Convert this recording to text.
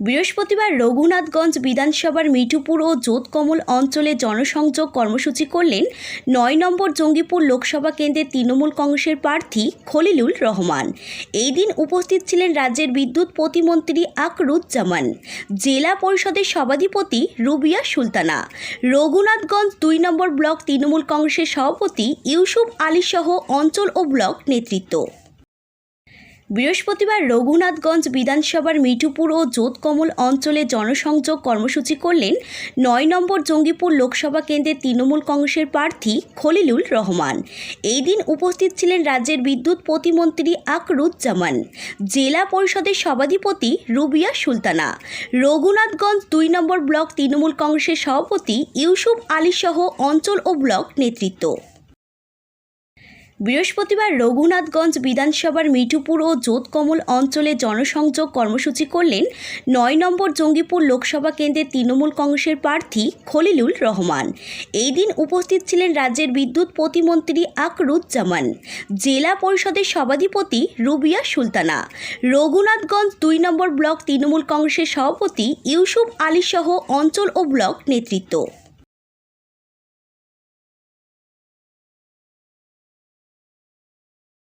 বৃহস্পতিবার রঘুনাথগঞ্জ বিধানসভার মিঠুপুর ও যোধকমল অঞ্চলে জনসংযোগ কর্মসূচি করলেন নয় নম্বর জঙ্গিপুর লোকসভা কেন্দ্রের তৃণমূল কংগ্রেসের প্রার্থী খলিলুল রহমান। এই দিন উপস্থিত ছিলেন রাজ্যের বিদ্যুৎ প্রতিমন্ত্রী আকরুজ্জামান, জেলা পরিষদের সভাধিপতি রুবিয়া সুলতানা, রঘুনাথগঞ্জ দুই নম্বর ব্লক তৃণমূল কংগ্রেসের সভাপতি ইউসুফ আলী সহ অঞ্চল ও ব্লক নেতৃত্ব। বৃহস্পতিবার রঘুনাথগঞ্জ বিধানসভার মিঠুপুর ও যোধকমল অঞ্চলে জনসংযোগ কর্মসূচি করলেন নয় নম্বর জঙ্গিপুর লোকসভা কেন্দ্রের তৃণমূল কংগ্রেসের প্রার্থী খলিলুল রহমান। এই দিন উপস্থিত ছিলেন রাজ্যের বিদ্যুৎ প্রতিমন্ত্রী আকরুজ্জামান, জেলা পরিষদের সভাধিপতি রুবিয়া সুলতানা, রঘুনাথগঞ্জ দুই নম্বর ব্লক তৃণমূল কংগ্রেসের সভাপতি ইউসুফ আলী সহ অঞ্চল ও ব্লক নেতৃত্ব। বৃহস্পতিবার রঘুনাথগঞ্জ বিধানসভার মিঠুপুর ও যোধকমল অঞ্চলে জনসংযোগ কর্মসূচি করলেন নয় নম্বর জঙ্গিপুর লোকসভা কেন্দ্রের তৃণমূল কংগ্রেসের প্রার্থী খলিলুল রহমান। এই দিন উপস্থিত ছিলেন রাজ্যের বিদ্যুৎ প্রতিমন্ত্রী আকরুজ্জামান, জেলা পরিষদের সভাধিপতি রুবিয়া সুলতানা, রঘুনাথগঞ্জ দুই নম্বর ব্লক তৃণমূল কংগ্রেসের সভাপতি ইউসুফ আলী সহ অঞ্চল ও ব্লক নেতৃত্ব।